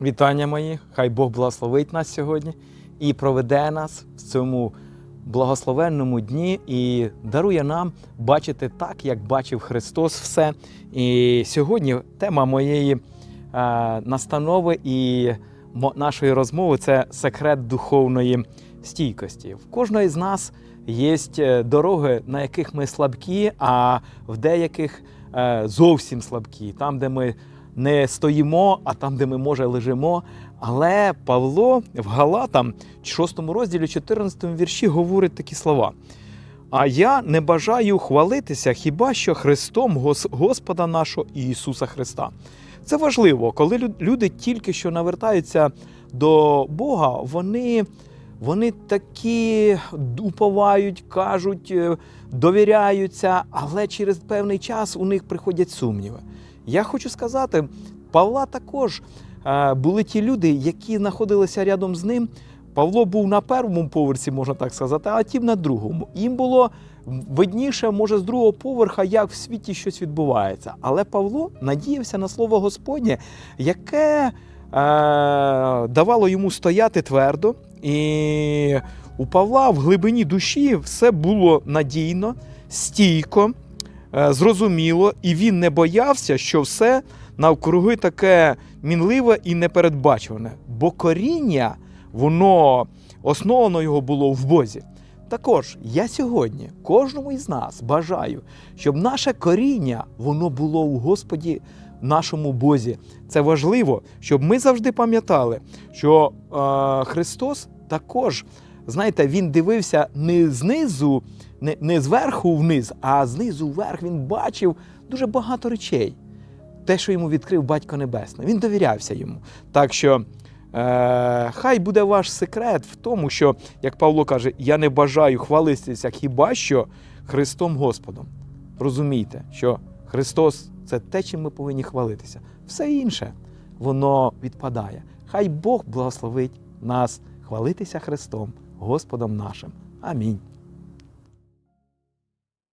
Вітання мої! Хай Бог благословить нас сьогодні і проведе нас в цьому благословенному дні і дарує нам бачити так, як бачив Христос все. І сьогодні тема моєї е, настанови і нашої розмови це секрет духовної стійкості. В кожної з нас є е, дороги, на яких ми слабкі, а в деяких е, зовсім слабкі, там, де ми не стоїмо, а там, де ми може лежимо. Але Павло в Галатам, 6 розділі, 14 вірші, говорить такі слова. А я не бажаю хвалитися хіба що Христом Господа нашого Ісуса Христа. Це важливо, коли люди тільки що навертаються до Бога, вони, вони такі уповають, кажуть, е, довіряються, але через певний час у них приходять сумніви. Я хочу сказати, Павла також е, були ті люди, які знаходилися рядом з ним. Павло був на першому поверсі, можна так сказати, а ті на другому. Їм було видніше, може, з другого поверха, як в світі щось відбувається. Але Павло надіявся на слово Господнє, яке е, давало йому стояти твердо. І у Павла в глибині душі все було надійно, стійко, зрозуміло, і він не боявся, що все навкруги таке мінливе і непередбачуване. Бо коріння, воно основано його було в Бозі. Також я сьогодні кожному із нас бажаю, щоб наше коріння воно було у Господі нашому Бозі. Це важливо, щоб ми завжди пам'ятали, що е, Христос також, знаєте, він дивився не знизу, не, не зверху вниз, а знизу вверх. Він бачив дуже багато речей. Те, що йому відкрив Батько Небесний. Він довірявся йому. Так що е, хай буде ваш секрет в тому, що, як Павло каже, я не бажаю хвалитися хіба що Христом Господом. Розумійте, що Христос це те, чим ми повинні хвалитися. Все інше воно відпадає. Хай Бог благословить нас хвалитися Христом, Господом нашим. Амінь.